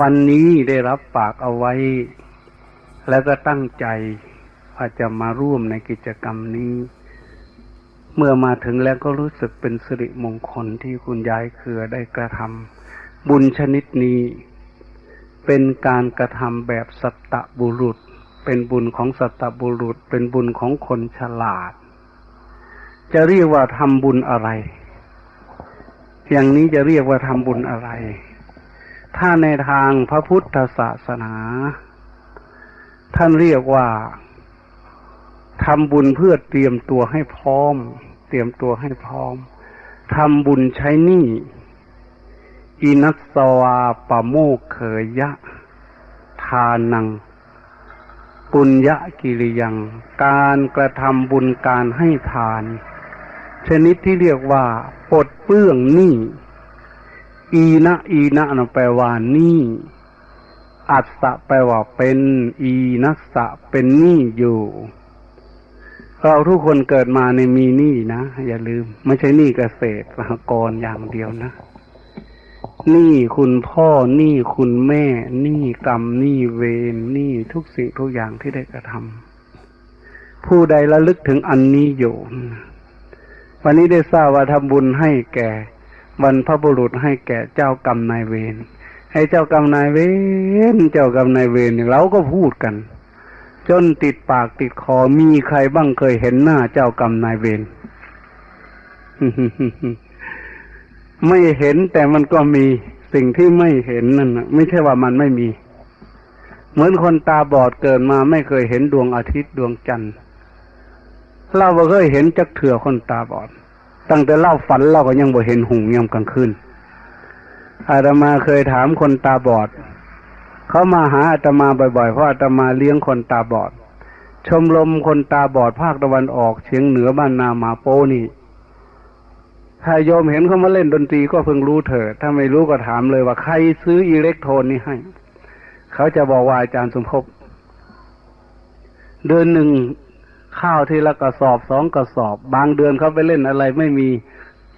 วันนี้ได้รับปากเอาไว้ แล้วก็ตั้งใจว่าจะมาร่วมในกิจกรรมนี้ เมื่อมาถึงแล้วก็รู้สึกเป็นสิริมงคลที่คุณยายเครือได้กระทำบุญชนิดนี้ เป็นการกระทำแบบสัตตบุรุษ เป็นบุญของสัตตบุรุษ เป็นบุญของคนฉลาด จะเรียกว่าทำบุญอะไร อย่างนี้จะเรียกว่าทำบุญอะไร ถ้าในทางพระพุทธศาสนา ท่านเรียกว่าทำบุญเพื่อเตรียมตัวให้พร้อม เตรียมตัวให้พร้อมทำบุญใช้หนี้อินัสสวาปโมกเขยยะ ทานัง ปุญญกิริยัง การกระทำบุญการให้ทาน ชนิดที่เรียกว่าปลดเปื้องหนี้ อีนะอีนะนะแปลว่าหนี้อัสสะแปลว่าเป็น อีนัสสะเป็นหนี้อยู่ เราทุกคนเกิดมาในมีหนี้นะ อย่าลืม ไม่ใช่หนี้เกษตรสหกรณ์อย่างเดียวนะหนี้คุณพ่อหนี้คุณแม่หนี้กรรมหนี้เวรหนี้ทุกสิ่งทุกอย่างที่ได้กระทำผู้ใดระลึกถึงอันนี้อยู่ วันนี้ได้ทราบว่าทำบุญให้แก่ บรรพบุรุษให้แก่เจ้ากรรมนายเวรให้เจ้ากรรมนายเวรเจ้ากรรมนายเวรเราก็พูดกัน จนติดปากติดคอมีใครบ้างเคยเห็นหน้าเจ้ากรรมนายเวรไม่เห็นแต่มันก็มีสิ่งที่ไม่เห็นนั่นนะไม่ใช่ว่ามันไม่มี เหมือนคนตาบอดเกิดมาไม่เคยเห็นดวงอาทิตย์ดวงจันทร์เราบ่เคยเห็นจักเถื่อคนตาบอด ตั้งแต่เล่าฝันเราก็ยังบ่เห็นหุงยามกลางคืนอาตมาเคยถามคนตาบอด เขามาหาอาตมาบ่อยๆ เพราะอาตมาเลี้ยงคนตาบอด ชมรมคนตาบอดภาคตะวันออกเฉียงเหนือบ้านนามาโปนี่ถ้าโยมเห็นเขามาเล่นดนตรีก็เพิ่งรู้เถอะ ถ้าไม่รู้ก็ถามเลยว่าใครซื้ออิเล็กโทรนนี่ให้ เขาจะบอกว่าอาจารย์สมภพเดือนหนึ่ง ข้าวทีละกระสอบสองกระสอบ บางเดือนเขาไปเล่นอะไรไม่มี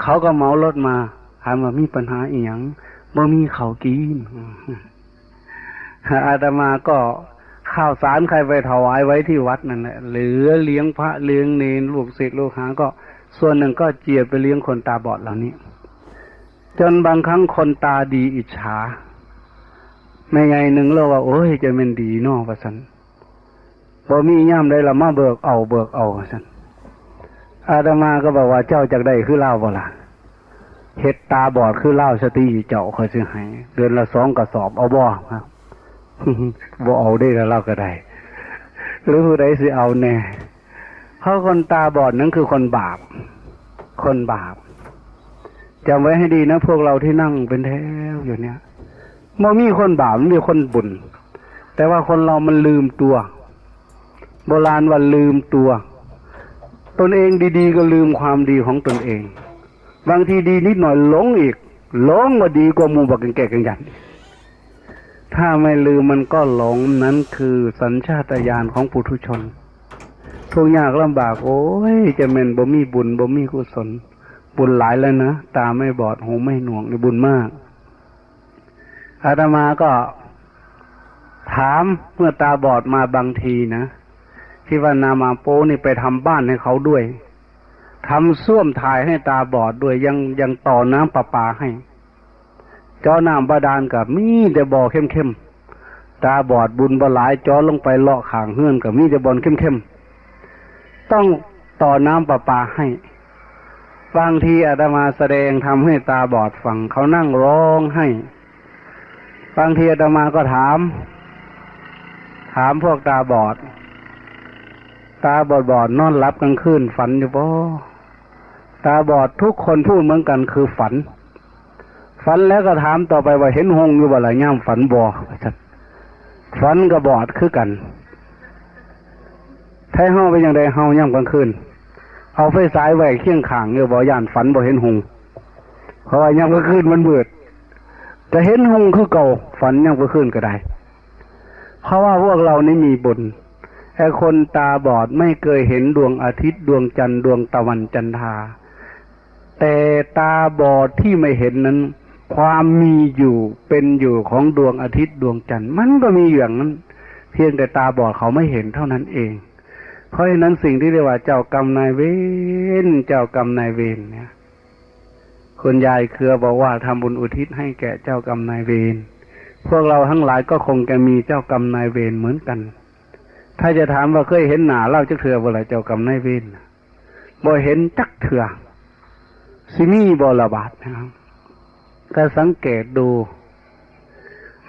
เขาก็เมารถมาถามว่ามีปัญหาอีหยังบ่มีเขากินอาตมาก็ข้าวสารใครไปถวายไว้ที่วัดนั่นแหละเหลือเลี้ยงพระเลี้ยงเนนลูกศิษย์ลูกหาก็ ส่วนหนึ่งก็เจียดไปเลี้ยงคนตาบอดเหล่านี้ จนบางครั้งคนตาดีอิจฉา ไม่ไงหนึ่งเราว่า โอ้ยจะเป็นดีนอประสัน บ่มีย่ำได้ละมาเบิกเอาเบิกเอาสันอาตมาก็บอกว่าเจ้าจากได้คือเล่าบ่ล่ะเห็ดตาบอดคือเล่าสติเจ้าคอยซื้อให้เดือนละสองกระสอบเอาบ่ครับบ่เอาได้แล้วเล่าก็ได้ หรือผู้ใดสิเอาแน่เพราะคนตาบอดนั้นคือคนบาป คนบาปจำไว้ให้ดีนะพวกเราที่นั่งเป็นแถวอยู่เนี่ยมันมีคนบาปมีคนบุญ แต่ว่าคนเรามันลืมตัว โบราณว่าลืมตัว ตนเองดี ๆ ก็ลืมความดีของตนเอง บางทีดีนิดหน่อยหลงอีกหลงว่าดีกว่ามูบักกันแก่กันยันถ้าไม่ลืมมันก็หลงนั้นคือสัญชาตญาณของปุถุชนทุกยากลำบาก โอ้ยจะเป็นบ่มีบุญบ่มีกุศล บุญหลายแล้วนะ ตาไม่บอดหูไม่หนวกในบุญมากอาตมาก็ถามเมื่อตาบอดมาบางทีนะ ที่ว่านามาโปนี่ไปทำบ้านให้เขาด้วยทำส้วมถ่ายให้ตาบอดด้วยยังยังต่อน้ำประปาให้จ้อน้ำบาดาลกับมีแต่บ่อเข้มๆตาบอดบุญบหลายจ้อลงไปเลาะขางเฮือนกับมีแต่บอลเข้มๆต้องต่อน้ำประปาให้บางทีอาตมาแสดงทำให้ตาบอดฟังเขานั่งร้องให้บางทีอาตมาก็ถาม ถามพวกตาบอด ตาบอดบอดนอนรับกลางคืนฝันอยู่ปะตาบอดทุกคนพูดเหมือนกันคือฝัน ฝันแล้วก็ถามต่อไปว่าเห็นหงอยู่บ่ไรย่ำฝันบอฝันกับบอดคือกันแท้เฮาเป็นยังไงเฮาย่ำกลางคืนเอาไฟสายไว้เคียงขางอยู่บ่ย่านฝันบ่เห็นหงเพราะว่าย่ำกลางคืนมันเบิดจะเห็นหงคือเก่าฝันย่ำกลางคืนก็ได้ เพราะว่าพวกเรานี่มีบุญ ไอ้คนตาบอดไม่เคยเห็นดวงอาทิตย์ดวงจันทร์ดวงตะวันจันทราแต่ตาบอดที่ไม่เห็นนั้น ความมีอยู่เป็นอยู่ของดวงอาทิตย์ดวงจันทร์มันก็มีอย่างนั้น เพียงแต่ตาบอดเขาไม่เห็นเท่านั้นเอง เพราะฉะนั้นสิ่งที่เรียกว่าเจ้ากรรมนายเวรเจ้ากรรมนายเวรเนี่ยคุณยายเครือบอกว่าทำบุญอุทิศให้แก่เจ้ากรรมนายเวรพวกเราทั้งหลายก็คงจะมีเจ้ากรรมนายเวรเหมือนกัน ถ้าจะถามว่าเคยเห็นหนาเล่าจักเถื่อบ่ละเจ้ากรรมนายเวรบ่เห็นจักเถื่อสิมีบ่ระบาดนะครับก็สังเกตดู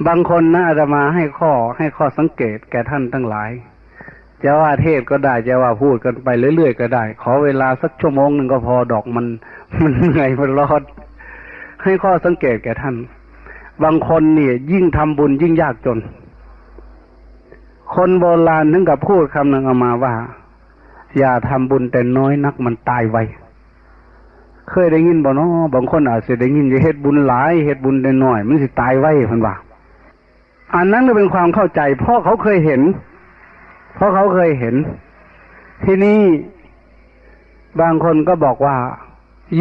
บางคนนะอาตมาให้ข้อให้ข้อสังเกตแก่ท่านทั้งหลาย จะว่าเทศก็ได้จะว่าพูดกันไปเรื่อยๆก็ได้ ขอเวลาสักชั่วโมงหนึ่งก็พอดอกมัน มันเหนื่อยมันร้อนให้ข้อสังเกตแก่ท่าน บางคนเนี่ยยิ่งทำบุญยิ่งยากจน คนโบราณถึงกับพูดคำหนึ่งออกมาว่า อย่าทำบุญแต่น้อยนักมันตายไวเคยได้ยินบ่เนาะบางคนอาจจะได้ยินจะเฮ็ดบุญหลายเฮ็ดบุญได้น้อย มันสิตายไวเพิ่นว่าอันนั้นก็เป็นความเข้าใจ เพราะเขาเคยเห็น เพราะเขาเคยเห็น ที่นี่บางคนก็บอกว่า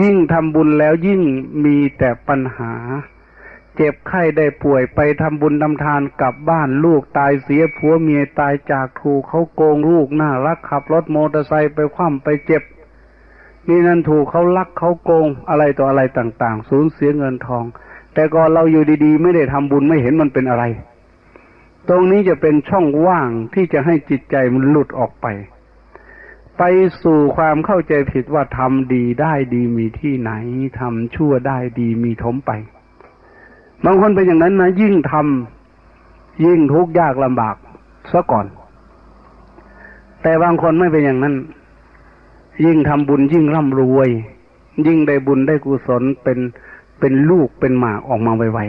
ยิ่งทำบุญแล้วยิ่งมีแต่ปัญหา เจ็บไข้ได้ป่วยไปทำบุญทำทานกลับบ้านลูกตายเสียผัวเมียตายจากถูกเขาโกงลูกน่ารักขับรถมอเตอร์ไซค์ไปคว่ำไปเจ็บ นี่นั่นถูกเขาลักเขาโกงอะไรต่ออะไรต่างๆ สูญเสียเงินทอง แต่ก่อนเราอยู่ดีๆ ไม่ได้ทำบุญไม่เห็นมันเป็นอะไร ตรงนี้จะเป็นช่องว่างที่จะให้จิตใจมันหลุดออกไป ไปสู่ความเข้าใจผิดว่าทำดีได้ดีมีที่ไหนทำชั่วได้ดีมีทมไป บางคนเป็นอย่างนั้นนะยิ่งทำยิ่งทุกข์ยากลำบากซะก่อน แต่บางคนไม่เป็นอย่างนั้น ยิ่งทำบุญยิ่งร่ำรวย ยิ่งได้บุญได้กุศลเป็นเป็นลูกเป็นหมากออกมาไว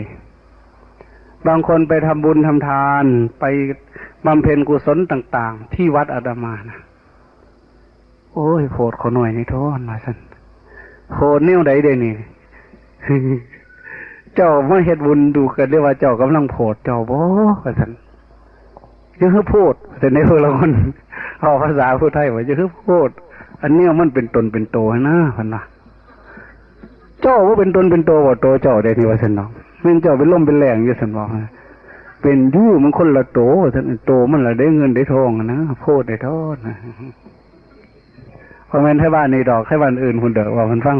ๆ บางคนไปทำบุญทำทาน ไปบำเพ็ญกุศลต่าง ๆ ที่วัดอาดามานะโอ้ยโผดขาหน่อยในท้อนมาสันโผดเนี่ยวใดเดนี่ เจ้ามาเฮ็ดบุญดูกันเรียกว่าเจ้ากำลังโผดเจ้าบ่กันสันยังคือพูดแต่ในพวกเราคนเอาภาษาพูดไทยว่าจะคือพูดอันเนี้ยมันเป็นตนเป็นโตนะพันนะเจ้าว่าเป็นตนเป็นโตว่าโตเจ้าได้ที่ว่าสันน้องมันเจ้าเป็นล่มเป็นแรงอยู่สันบอกเป็นยู่มันคนละโตท่านโตมันละได้เงินได้ทองนะโพดได้ทอดนะพอแม่นให้บ้านในดอกให้บ้านอื่นคุณเดอว่ามันฟัง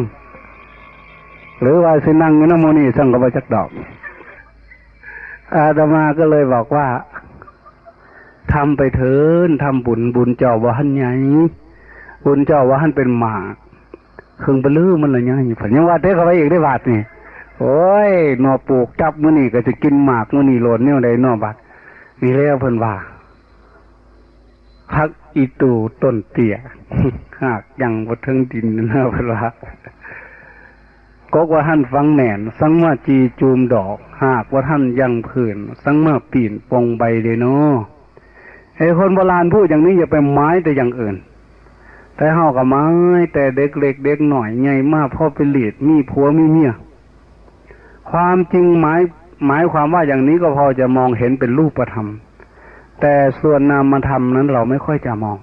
หรือว่าสินั่งน้ำโมนี่สั่งกับจักดอก อาตมาก็เลยบอกว่าทำไปเถินทำบุญบุญเจ้าว่าหันใหญ่บุญเจ้าว่าหันเป็นหมากเครื่องปลื้มันอะไรเงี้ยผันยังว่าเทเขาไปอีกได้บาทนี่โอ้ยนอปลูกจับมือนี่ก็จะกินหมากมือนี่หลดเนี่ยใดนอบาทมีแล้วเพิ่นว่าพักอีตูต้นเตี่ยหากยังบดทึงดินนะเพิ่นว่า ก็ว่าท่านฟังแหนนสังว่าจีจูมดอก หากว่าท่านยังผื่นสังเมื่อปีนปงใบเดโนไอ้คนโบราณพูดอย่างนี้อย่าไปไม้แต่อย่างอื่น แต่เฮากับไม้ แต่เด็กเล็กเด็กหน่อยใหญ่มากพ่อเป็นเลีดมีผัวมีเมียความจริงหมายหมายความว่าอย่างนี้ก็พอจะมองเห็นเป็นรูปธรรม แต่ส่วนนามธรรมนั้นเราไม่ค่อยจะมอง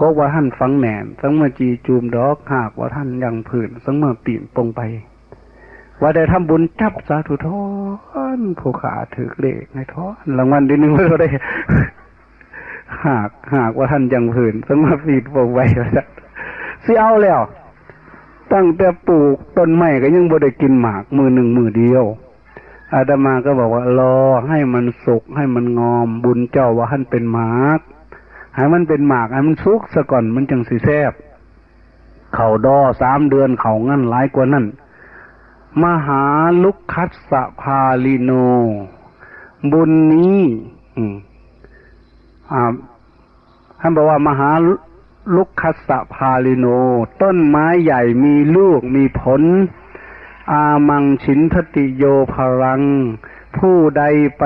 ก็ว่าท่านฟังแหนนสังเมื่อจีจูมดอกหากว่าท่านยังผื่นสังเมื่อปีนปงไป ว่าได้ทำบุญจับสาธุทอนผู้ขาถือเลขในท้อนรางวัลดีหนึ่งเราได้ หากหากว่าท่านยังผืนสมาฟีดบอกไว้วสิเอาแล้ว ตั้งแต่ปลูกต้นไม้ก็ยังบ่ได้กินหมากมือหนึ่งมือเดียวอาตมาก็บอกว่ารอให้มันสุกให้มันงอมบุญเจ้าว่าท่านเป็นหมาก ให้มันเป็นหมากให้มันสุกซะก่อนมันจังสีแซบเข่าดอสามเดือนเข่างั้นหลายกว่านั้นมหาลุกคัสสะพาลิโน บุญนี้อืมท่านบอกว่ามหาลุกคัสสะพาลิโน ต้นไม้ใหญ่มีลูกมีผล อามังชินทติโยพรัง ผู้ใดไป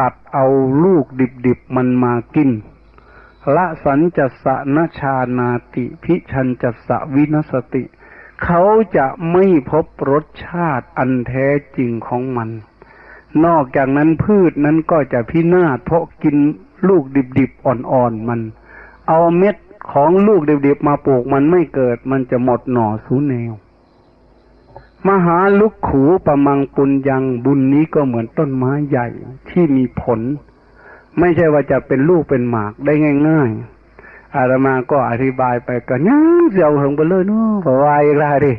ตัดเอาลูกดิบๆมันมากิน ละสันจัสนชานาติพิชันจัสวินสติ เขาจะไม่พบรสชาติอันแท้จริงของมัน นอกจากนั้นพืชนั้นก็จะพินาศเพราะกินลูกดิบๆอ่อนๆมัน เอาเม็ดของลูกดิบๆมาปลูกมันไม่เกิดมันจะหมดหน่อสูแนว มหาลุกขูประมังปุญญังบุญนี้ก็เหมือนต้นไม้ใหญ่ที่มีผล ไม่ใช่ว่าจะเป็นลูกเป็นหมากได้ง่าย ๆ อาตมาก็อธิบายไปก็ยังเสียวหงไปเลยเนาะวายไรดิ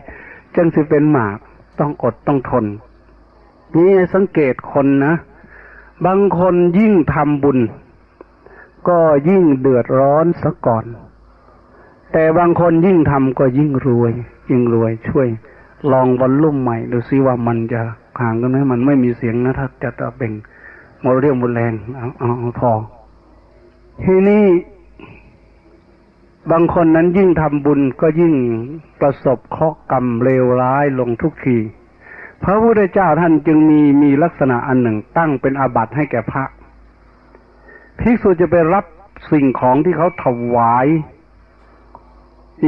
จังสิเป็นหมากต้องอดต้องทน นี่สังเกตคนนะบางคนยิ่งทำบุญ ก็ยิ่งเดือดร้อนซะก่อน แต่บางคนยิ่งทำก็ยิ่งรวย ยิ่งรวยช่วย ลองวันลุ่มใหม่ดูซิว่ามันจะห่างกันไหมมันไม่มีเสียงนะถ้าจะตะเบ่ง โมเรียมบุญแรงเอาเอาพอ ทีนี้บางคนนั้นยิ่งทำบุญก็ยิ่งประสบเคราะกรรมเลวร้ายลงทุกที พระพุทธเจ้าท่านจึงมีมีลักษณะอันหนึ่งตั้งเป็นอาบัติให้แก่พระภิกษุจะไปรับสิ่งของที่เขาถวาย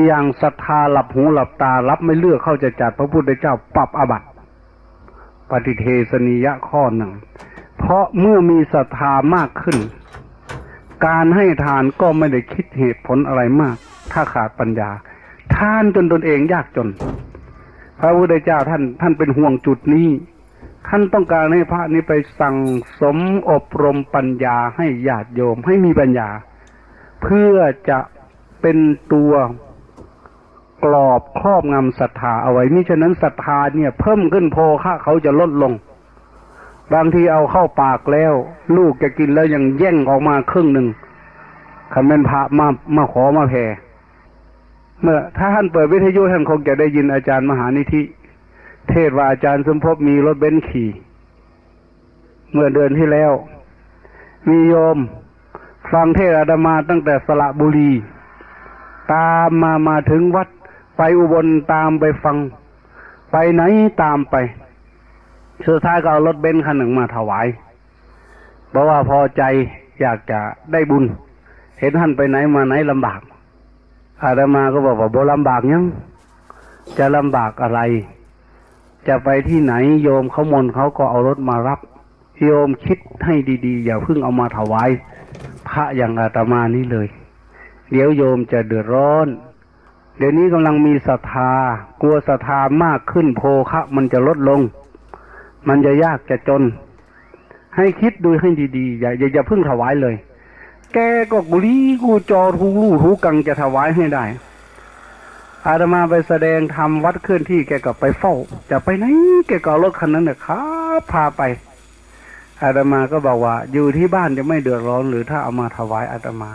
อย่างศรัทธาหลับหูหลับตารับไม่เลือกเข้าจะจัดพระพุทธเจ้าปรับอาบัติปฏิเทสนิยะข้อหนึ่ง เพราะเมื่อมีศรัทธามากขึ้น การให้ทานก็ไม่ได้คิดเหตุผลอะไรมาก ถ้าขาดปัญญา ทานจนตนเองยากจน พระพุทธเจ้าท่านท่านเป็นห่วงจุดนี้ ท่านต้องการให้พระนี้ไปสั่งสมอบรมปัญญาให้ญาติโยมให้มีปัญญา เพื่อจะเป็นตัวกรอบครอบงำศรัทธาเอาไว้มิฉะนั้นศรัทธาเนี่ย เพิ่มขึ้นโพคะเขาจะลดลง บางทีเอาเข้าปากแล้ว ลูกจะกินแล้วยังแย่งออกมาครึ่งหนึ่งคำเป็นพระมามาขอมาแผ่เมื่อถ้าท่านเปิดวิทยุท่านคงจะได้ยินอาจารย์มหานิธิ เทศว่าอาจารย์สมภพมีรถเบนซ์ขี่ เมื่อเดือนที่แล้ว มีโยม ฟังเทศอาดมาตั้งแต่สระบุรี ตามมามาถึงวัด ไปอุบลตามไปฟัง ไปไหนตามไป สุดท้ายก็เอารถเบนซ์คันหนึ่งมาถวายบอกว่าพอใจอยากจะได้บุญ เห็นท่านไปไหนมาไหนลำบาก อาดามาก็บอกว่าบ่ลำบากยัง จะลำบากอะไร จะไปที่ไหนโยมเขามนเขาก็เอารถมารับ โยมคิดให้ดีๆ อย่าเพิ่งเอามาถวาย พระอย่างอาตมานี่เลย เดี๋ยวโยมจะเดือดร้อนเดี๋ยวนี้กำลังมีศรัทธากลัวศรัทธามากขึ้นโภคะมันจะลดลง มันจะยากจะจน ให้คิดดูให้ดีๆ อย่าอย่าอย่าเพิ่งถวายเลย แกก็กุลีกูจอทูลู่ทูกังจะถวายให้ได้ อาตมาไปแสดงทำวัดเคลื่อนที่แกก็ไปเฝ้า จะไปไหนแกก็รถคันนั้นเนี่ยครับพาไป อาตมาก็บอกว่า อยู่ที่บ้านจะไม่เดือดร้อน หรือถ้าเอามาถวายอาตมา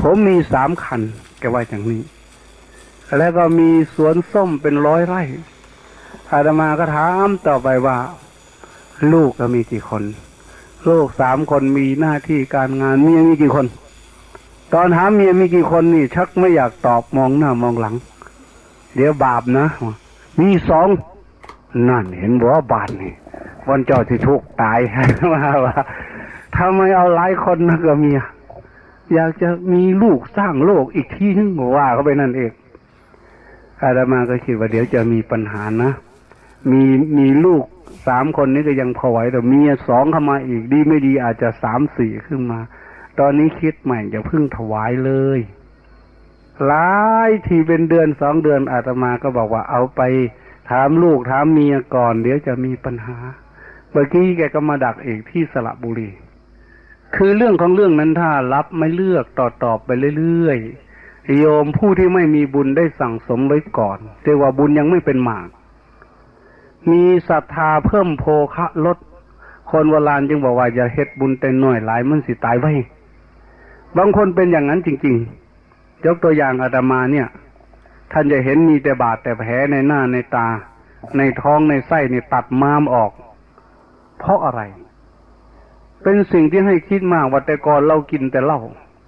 ผมมีสามคันแกว่าอย่างนี้ แล้วก็มีสวนส้มเป็นร้อยไร่ อาตมาก็ถามต่อไปว่า ลูกก็มีกี่คน ลูกสามคนมีหน้าที่การงานเมียมีกี่คน ตอนถามเมียมีกี่คนนี่ ชักไม่อยากตอบมองหน้ามองหลัง เดี๋ยวบาปนะ มีสองนั่นเห็นบอกว่าบาปนี่วันเจ้าที่ทุกตายว่าว่าทำไมเอาหลายคนนะก็เมียอยากจะมีลูกสร้างโลกอีกที่นึงว่าเขาไปนั่นเองอาตมาก็คิดว่าเดี๋ยวจะมีปัญหานะ มีมีลูกสามคนนี้ก็ยังพอไหวแต่เมียสองเข้ามาอีกดีไม่ดีอาจจะสามสี่ขึ้นมา ตอนนี้คิดใหม่จะพึ่งถวายเลยหลายที่เป็นเดือนสองเดือนอาตมาก็บอกว่าเอาไปถามลูกถามเมียก่อน เดี๋ยวจะมีปัญหาเมื่อกี้แกก็มาดักเอกที่สระบุรี คือเรื่องของเรื่องนั้นถ้ารับไม่เลือกต่อตอบไปเรื่อยๆโยมผู้ที่ไม่มีบุญได้สั่งสมไว้ก่อนเรียกว่าบุญยังไม่เป็นหมาก มีศรัทธาเพิ่มโภคะลด คนโบราณจึงบอกว่าอย่าเฮ็ดบุญแต่น้อยหลายมันสิตายไว้บางคนเป็นอย่างนั้นจริง ๆ ยกตัวอย่างอาตมาเนี่ย ท่านจะเห็นมีแต่บาดแต่แผลในหน้าในตา ในท้องในไส้นี่ตัดม้ามออก เพราะอะไร เป็นสิ่งที่ให้คิดมากว่าแต่ก่อนเรากินแต่เหล้า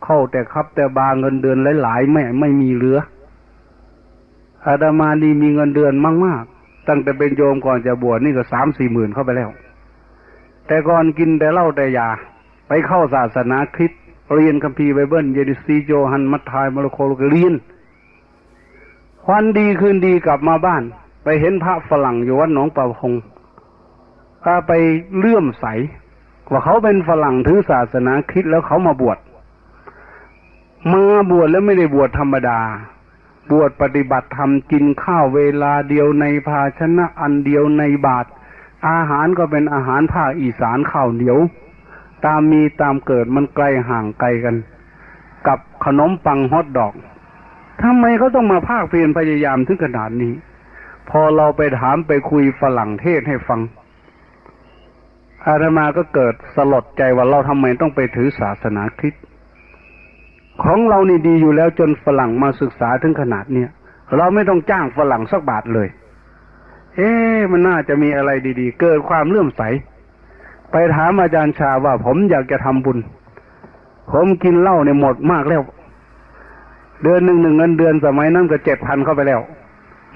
เข้าแต่ครับแต่บาเงินเดือนหลายๆไม่ไม่มีเหลืออาตมาดีมีเงินเดือนมากๆ ตั้งแต่เป็นโยมก่อนจะบวชนี่ก็สามสี่หมื่นเข้าไปแล้ว แต่ก่อนกินแต่เหล้าแต่ยา ไปเข้าศาสนาคริสต์เรียนคัมภีร์ไบเบิล เยดิซีโจฮัน มัททายมาโลโคลกเรียนวันดีคืนดีกลับมาบ้าน ไปเห็นพระฝรั่งอยู่วัดหนองป่าพงก็ไปเลื่อมใส ว่าเขาเป็นฝรั่งถือศาสนาคริสต์แล้วเขามาบวชมาบวชแล้วไม่ได้บวชธรรมดา บวชปฏิบัติธรรมกินข้าวเวลาเดียวในภาชนะอันเดียวในบาท อาหารก็เป็นอาหารภาคอีสานข้าวเหนียว ตามมีตามเกิดมันไกลห่างไกลกัน กับขนมปังฮอทดอกทำไมเขาต้องมาภาคเพียรพยายามถึงขนาดนี้ พอเราไปถามไปคุยฝรั่งเทศให้ฟัง อาตมาก็เกิดสลดใจว่าเราทำไมต้องไปถือศาสนาคริสต์ ของเรานี่ดีอยู่แล้วจนฝรั่งมาศึกษาถึงขนาดเนี้ยเราไม่ต้องจ้างฝรั่งสักบาทเลย เอ๊มันน่าจะมีอะไรดีๆ เกิดความเลื่อมใส ไปถามอาจารย์ชาว่าผมอยากจะทำบุญ ผมกินเหล้าเนี่ยหมดมากแล้ว เดือนหนึ่งหนึ่งเงินเดือนสมัยนั้นก็เจ็ดพันเข้าไปแล้ว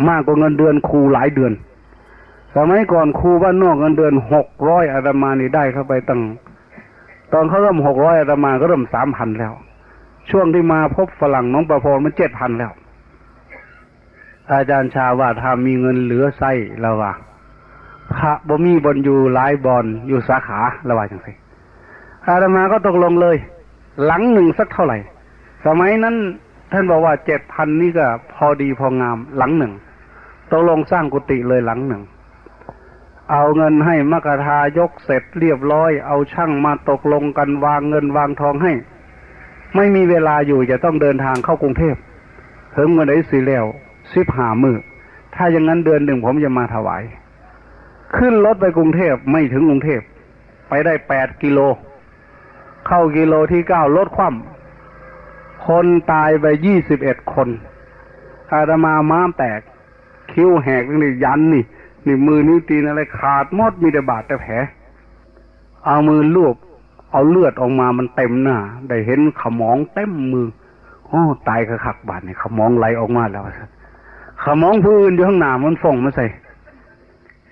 มากกว่าเงินเดือนครูหลายเดือน สมัยก่อนครูบ้านนอกเงินเดือนหกร้อยอาตมานี่ได้เข้าไปตั้ง ตอนเขาเริ่มหกร้อยอาตมาก็เริ่มสามพันแล้ว ช่วงที่มาพบฝรั่งน้องประพรมันเจ็ดพันแล้ว อาจารย์ชาว่าถ้ามีเงินเหลือไส้แล้วว่าพระบ่มีบนอยู่หลายบอนอยู่สาขาละว่าจังไสอาตมาก็ตกลงเลย หลังหนึ่งสักเท่าไหร่ สมัยนั้นท่านบอกว่าเจ็ดพันนี่ก็พอดีพองามหลังหนึ่งตกลงสร้างกุฏิเลยหลังหนึ่ง เอาเงินให้มกทายกเสร็จเรียบร้อย เอาช่างมาตกลงกันวางเงินวางทองให้ ไม่มีเวลาอยู่จะต้องเดินทางเข้ากรุงเทพเพิ่มเงินได้สิแล้วสิบหามือถ้าอย่างนั้นเดือนหนึ่งผมจะมาถวาย ขึ้นรถไปกรุงเทพไม่ถึงกรุงเทพไปได้แปดกิโล เข้ากิโลที่เก้ารถคว่ำคนตายไปยี่สิบเอ็ดคนอาตมาม้ามแตก คิ้วแหกนี่ยันนี่นี่มือนิ้วตีนอะไรขาดมดมีแต่บาดแต่แผลเอามือลูบ เอาเลือดออกมามันเต็มหน้า ได้เห็นขมองเต็มมือโอ้ตายกระขักบาดนี่ยขมองไหลออกมาแล้วขมองผู้นอยู่ข้างหน้ามันฟ่องมาใส่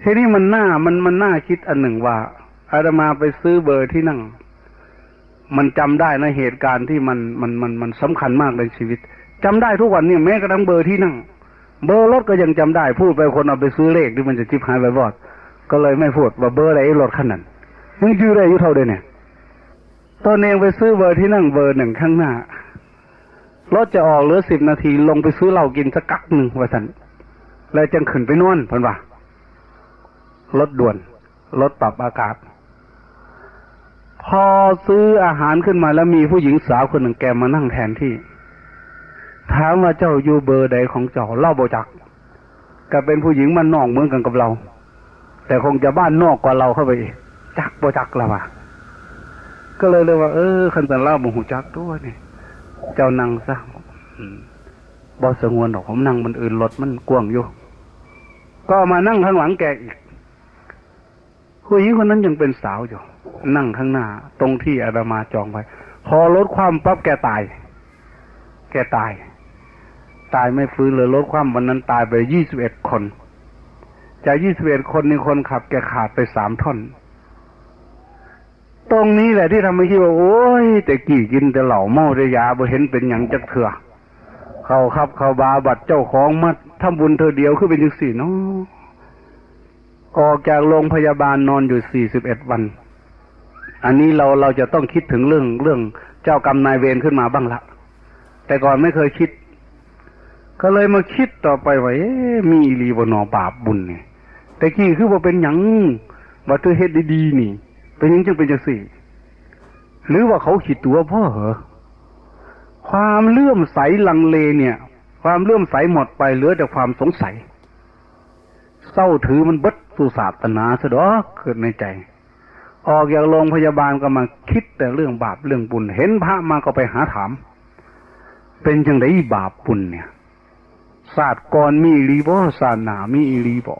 ทีนี้มันหน่ามันมันน่าคิดอันหนึ่งว่าอาตมาไปซื้อเบอร์ที่นั่ง มันจำได้นะเหตุการณ์ที่มันมันมันมันสำคัญมากในชีวิตจำได้ทุกวันนี่แม้กระทั่งเบอร์ที่นั่ง เบอร์รถก็ยังจำได้ พูดไปคนเอาไปซื้อเลขที่มันจะจิบหายไปบอด ก็เลยไม่พูดว่าเบอร์อะไรรถคันนั้นมึงชื่ออะไรอายุเท่าเดิมเนี่ย ตอนเองไปซื้อเบอร์ที่นั่งเบอร์หนึ่งข้างหน้ารถจะออกเหลือสิบนาทีลงไปซื้อเหล้ากินสักกักหนึ่งว่าสันแล้วจังขึ้นไปนอนพันว่ารถด่วนรถปรับอากาศ พอซื้ออาหารขึ้นมาแล้วมีผู้หญิงสาวคนหนึ่งแกมานั่งแทนที่ ถามว่าเจ้าอยู่เบอร์ใดของเจ้าเล่าบจักก็เป็นผู้หญิงมันนอกเหมือนกันกับเรา แต่คงจะบ้านนอกกว่าเราเข้าไปอีกจักบจักละว่ะ ก็เลยเลยว่า เออคันสันเล่าบ่หูจักด้วยนี่เจ้านั่งซะบอสงวนหรอกผมนั่งบนอื่นรถมันกวงอยู่ ก็มานั่งข้างหลังแกอีกผู้หญิงคนนั้นยังเป็นสาวอยู่ นั่งข้างหน้า ตรงที่อาดามาจองไว้พอรถความปั๊บแกตาย แกตาย ตายไม่ฟื้นเลยรถความวันนั้นตายไปยี่สิบเอ็ดคน จากยี่สิบเอ็ดคนนี่คนขับ แกขาดไปสามท่อน ตรงนี้แหละที่ทำให้คิดว่าโอ้ย แต่กี่กินแต่เหล่าเมาแต่ยาบ่เห็นเป็นอย่างจักเถื่อเขาขับเขาบาบัดเจ้าของมัดทำบุญเธอเดียวคือเป็นจังสี่เนาะออกจากโรงพยาบาลนอนอยู่สี่สิบเอ็ดวัน อันนี้เราเราจะต้องคิดถึงเรื่องเรื่องเจ้ากรรมนายเวรขึ้นมาบ้างละแต่ก่อนไม่เคยคิด ก็เลยมาคิดต่อไปว่าเอ๊มีอีบนอบาปบุญเนี่ยแต่กี้คือว่าเป็นหยังว่าเธอเฮ็ดดีๆนี่ เป็นยังจึงเป็นจังสี่ หรือว่าเขาขีดตัวพ่อเหรอความเลื่อมใสลังเลเนี่ย ความเลื่อมใสหมดไปเหลือแต่ความสงสัย เศร้าถือมันบดสุสาตนาซะดอกเกิดในใจ ออกจากโรงพยาบาลก็มาคิดแต่เรื่องบาปเรื่องบุญ เห็นพระมาก็ไปหาถาม เป็นจังไดบาปบุญเนี่ยศาสตร์ก่อนมีอีหลีบ่ศาสนามีอีหลีบ่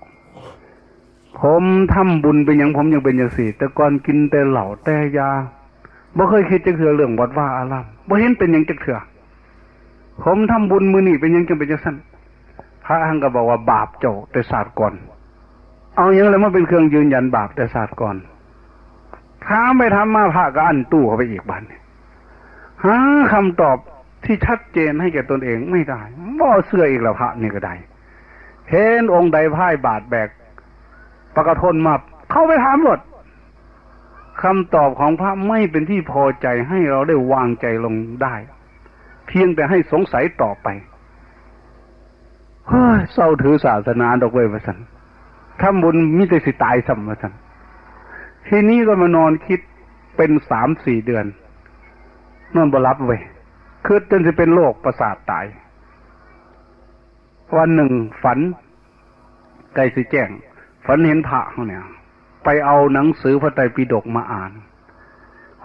ผมทำบุญเป็นอย่างผมยังเป็นอย่างสี่ แต่ก่อนกินแต่เหล่าแต่ยาบ่เคยคิดจะเถื่อเรื่องวัดว่าอารามบ่เห็นเป็นอย่างจักเถื่อผมทำบุญมือนี่เป็นอย่างจังเป็นจังสั้นพระอังก็บอกว่าบาปเจ้าแต่ศาสตร์ก่อน เอาอย่างไรมาเป็นเครื่องยืนยันบาปแต่ศาสตร์ก่อนถ้าไม่ทำมาพระก็อันตู้เข้าไปอีกบันหาคำตอบที่ชัดเจนให้แก่ตนเองไม่ได้บ่เสื้ออีกแล้วพระนี่ก็ได้เห็นองค์ใดพ่ายบาทแบก ประกทนมาเข้าไปถามหมดคำตอบของพระไม่เป็นที่พอใจให้เราได้วางใจลงได้ เพียงแต่ให้สงสัยต่อไปเฮ้ยเศร้าถือศาสนาดอกเว้ยว่าสันทำบุญมิแต่สิตายสัมว่าสันทีนี้ก็มานอนคิดเป็นสามสี่เดือน นอนบรับเว้ยคือจนจะเป็นโรคประสาทตาย วันหนึ่งฝันไกลสิแจ้ง ฝันเห็นพระเขาเนี่ย ไปเอาหนังสือพระไตรปิฎกมาอ่าน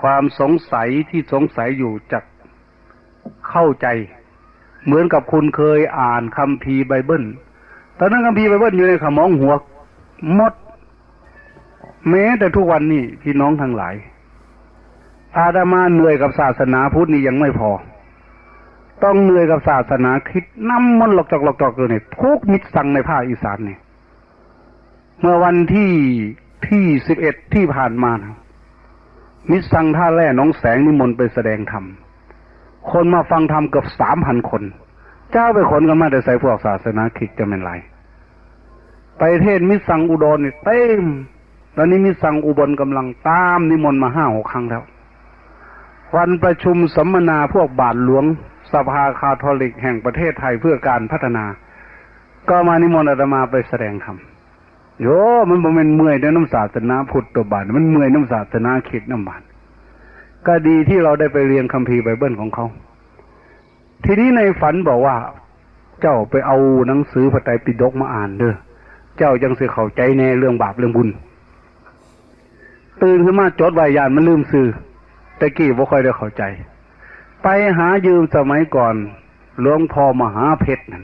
ความสงสัยที่สงสัยอยู่จักเข้าใจ เหมือนกับคุณเคยอ่านคัมภีร์ไบเบิลตอนนั้นคัมภีร์ไบเบิลอยู่ในขมองหัวหมด แม้แต่ทุกวันนี้พี่น้องทั้งหลาย อาดามาเหนื่อยกับศาสนาพุทธนี่ยังไม่พอ ต้องเหนื่อยกับศาสนาคิดน้ำมันหลอกจอกหลอกจอกเลยเนี่ยทุกมิตรสังในภาคอีสานเนี่ย เมื่อวันที่ที่สิบเอ็ดที่ผ่านมานะมิสังท่าแร่น้องแสงนิมนต์ไปแสดงธรรม คนมาฟังธรรมเกือบสามพันคน เจ้าไปขนกันมาแต่ใส่พวกศาสนาคิดจะเป็นไร ไปเทศมิสังอุดรเนี่ยเต็มตอนนี้มิสังอุบลกำลังตามนิมนต์มาห้าหกครั้งแล้ว วันประชุมสัมมนาพวกบาทหลวงสภาคาทอลิกแห่งประเทศไทยเพื่อการพัฒนา ก็มานิมนต์อาตมาไปแสดงธรรม โยมันบ่แมันเมื่อยในน้ำศาสนาพุทธตัวบาทมันเมื่อยน้ำศาสนาคิดน้ำบาทก็ดีที่เราได้ไปเรียนคัมภีร์ไบเบิลของเขา ทีนี้ในฝันบอกว่า เจ้าไปเอาหนังสือพระไตรปิฎกมาอ่านเด้อเจ้ายังเสิเข้าใจในเรื่องบาปเรื่องบุญ ตื่นขึ้นมาจดไว้ยานมันลืมซื้อแต่กี้บ่ค่อยได้เข้าใจ ไปหายืมสมัยก่อนหลวงพ่อมหาเพชรนั่น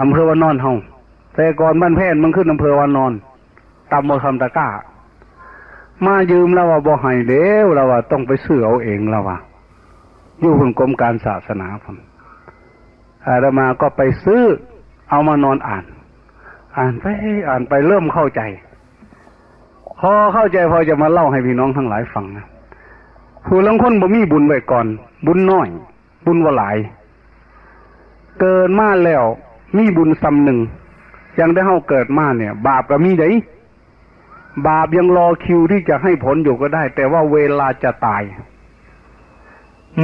อำเภอวานอนเฮา แต่ก่อนบ้านแพนมันขึ้นอำเภอวานอนตำบลคำตะก้า มายืมแล้วว่าบ่ให้เด้วแล้วว่าต้องไปซื้อเอาเองแล้วว่าอยู่คุณกรมการศาสนาผมอาตมาก็ไปซื้อ เอามานอนอ่าน อ่านไปอ่านไปเริ่มเข้าใจ พอเข้าใจพอจะมาเล่าให้พี่น้องทั้งหลายฟังนะผู้ลังคนบ่มีบุญไว้ก่อน บุญน้อย บุญว่าหลาย เกินมาแล้วมีบุญซ้ำหนึ่ง ยังได้เข้าเกิดมาเนี่ย บาปก็มีไดบาปยังรอคิวที่จะให้ผลอยู่ก็ได้ แต่ว่าเวลาจะตาย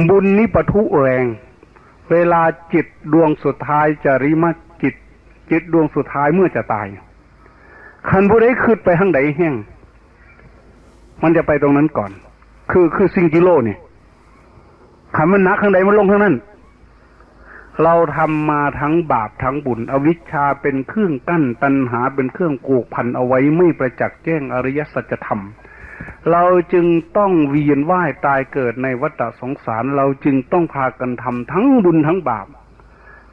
บุญนี้ปะทุแรง เวลาจิตดวงสุดท้ายจะริมาจิต จิตดวงสุดท้ายเมื่อจะตายคันผู้ใดขึ้นไปทางใดแห้งมันจะไปตรงนั้นก่อน คือคือซิงกิโลเนี่ยขันมันนักข้างใดมันลงข้างนั้น เราทำมาทั้งบาปทั้งบุญ อวิชชาเป็นเครื่องกั้นตัณหาเป็นเครื่องกูกพันเอาไว้ไม่ประจักษ์แจ้งอริยสัจธรรม เราจึงต้องเวียนว่ายตายเกิดในวัฏสงสาร เราจึงต้องพากันทำทั้งบุญทั้งบาป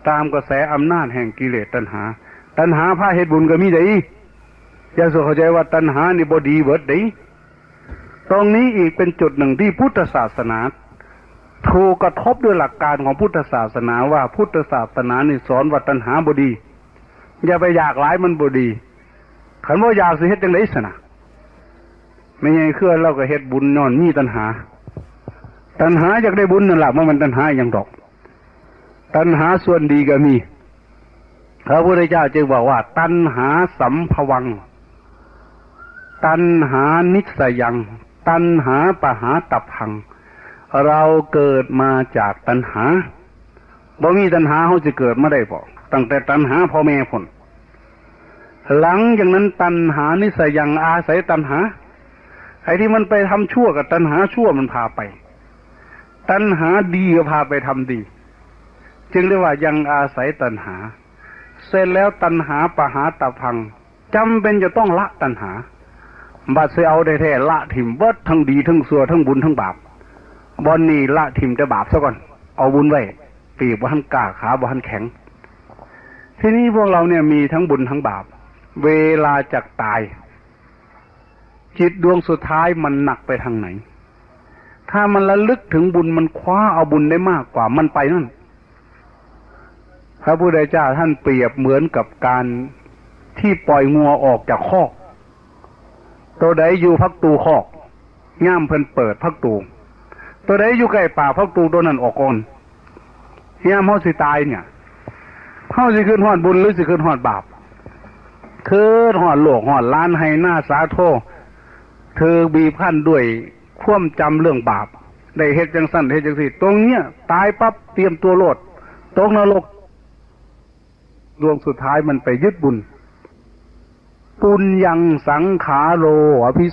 ตามกระแสอำนาจแห่งกิเลสตัณหา ตัณหาพาเหตุบุญก็มีไดอย่าสุเข้าใจว่าตัณหานี่บดีเบิดได้ตรงนี้อีกเป็นจุดหนึ่งที่พุทธศาสนา ถูกกระทบด้วยหลักการของพุทธศาสนาว่าพุทธศาสนานี่สอนว่าตัณหาบดี อย่าไปอยากหลายมันบดีขันว่าอยากสิเฮ็ดจังไดสนะไม่ใช่เคลื่อนเราก็เฮ็ดบุญนอนมีตัณหา ตัณหาอยากได้บุญนั่นแหละมันมันตัณหาอย่างดอก ตัณหาส่วนดีก็มีพระพุทธเจ้าจึงบอกว่า ตัณหาสัมภวัง ตัณหานิสยัง ตัณหาปหาตับพัง เราเกิดมาจากตัณหาบ่มีตัณหาเขาจะเกิดมาได้บ่ตั้งแต่ตัณหาพ่อแม่ผลหลังจากนั้นตัณหานิสัยยังอาศัยตัณหาไอ้ที่มันไปทำชั่วกับตัณหาชั่วมันพาไป ตัณหาดีก็พาไปทำดี จึงเรียกว่ายังอาศัยตัณหา เสร็จแล้วตัณหาปหาตับพังจำเป็นจะต้องละตัณหาบัดเสียเอาได้แท้ละถิ่มเบิดทั้งดีทั้งสัวทั้งบุญทั้งบาป บอนนี่ละถิ่มจะบาปซะก่อน เอาบุญไว้ ปีกบ่าทันกล้าขาบ่าทันแข็ง ที่นี่พวกเราเนี่ยมีทั้งบุญทั้งบาป เวลาจากตาย จิตดวงสุดท้ายมันหนักไปทางไหน ถ้ามันระลึกถึงบุญมันคว้าเอาบุญได้มากกว่ามันไปนั่น พระพุทธเจ้าท่านเปรียบเหมือนกับการที่ปล่อยงัวออกจากคอก ตัวใดอยู่พักตูคอก ย่ามเพิ่นเปิดพักตู ตัวใดอยู่ใกล้ป่าพักตูตัวนั้นออกก่อนยามเฮาสิตายเนี่ยเฮาสิขึ้นหอดบุญหรือสิขึ้นหอดบาปคือหอดโลกหอดล้านให้หน้าสาโทเธอบีบขั้นด้วยความจำเรื่องบาปได้เฮ็ดจังสั้นเฮ็ดจังสี่ ตรงเนี้ยตายปั๊บเตรียมตัวโลดตกนรกดวงสุดท้ายมันไปยึดบุญ ปุญญังสังขาโรอภิ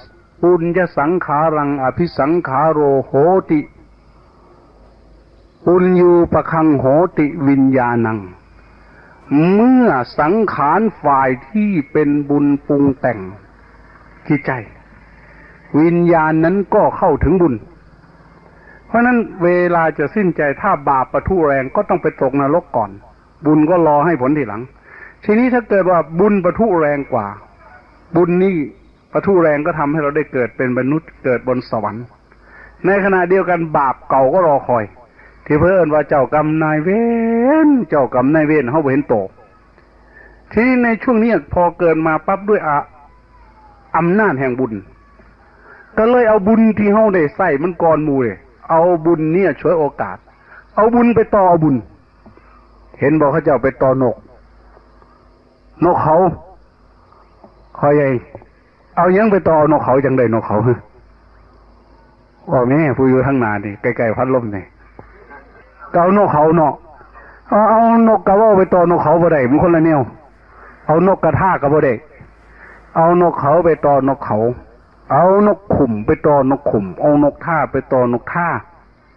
ปุญญสังขารังอภิสังขาโรโหติปุญญูปะคังโหติวิญญาณัง เมื่อสังขารฝ่ายที่เป็นบุญปรุงแต่งจิตใจ วิญญาณนั้นก็เข้าถึงบุญ เพราะนั้นเวลาจะสิ้นใจถ้าบาปประทุแรงก็ต้องไปตกนรกก่อน บุญก็รอให้ผลทีหลัง ทีนี้ถ้าเกิดว่าบุญประทุแรงกว่า บุญนี่ ประทุแรงก็ทำให้เราได้เกิดเป็นมนุษย์เกิดบนสวรรค์ ในขณะเดียวกันบาปเก่าก็รอคอย ที่เพื่อนว่าเจ้ากรรมนายเวรเจ้ากรรมนายเวรเขาเห็นโตกทีนี้ในช่วงนี้พอเกิดมาปั๊บด้วยอะอำนาจแห่งบุญ ก็เลยเอาบุญที่เขาได้ใส่มันก่อนมูเลยเอาบุญเนี่ยช่วยโอกาส เอาบุญไปต่อเอาบุญ เห็นบอกเขาเจ้าไปต่อนก นกเขาคอยใหญ่ เอายังไปต่อนกเขาจังได้นกเขาฮะบอกแม่ผู้อยู่ทั้งนานี่ใกล้ๆพัดลมนี่เอานกเขาเนาะเอาเอานกกระว่าไปต่อนกเขาบ่ได้มันคนละเนี้ยเอานกกระทากระบ่ได้เอานกเขาไปต่อนกเขา เอานกขุมไปต่อนกขุม เอานกท่าไปต่อนกท่า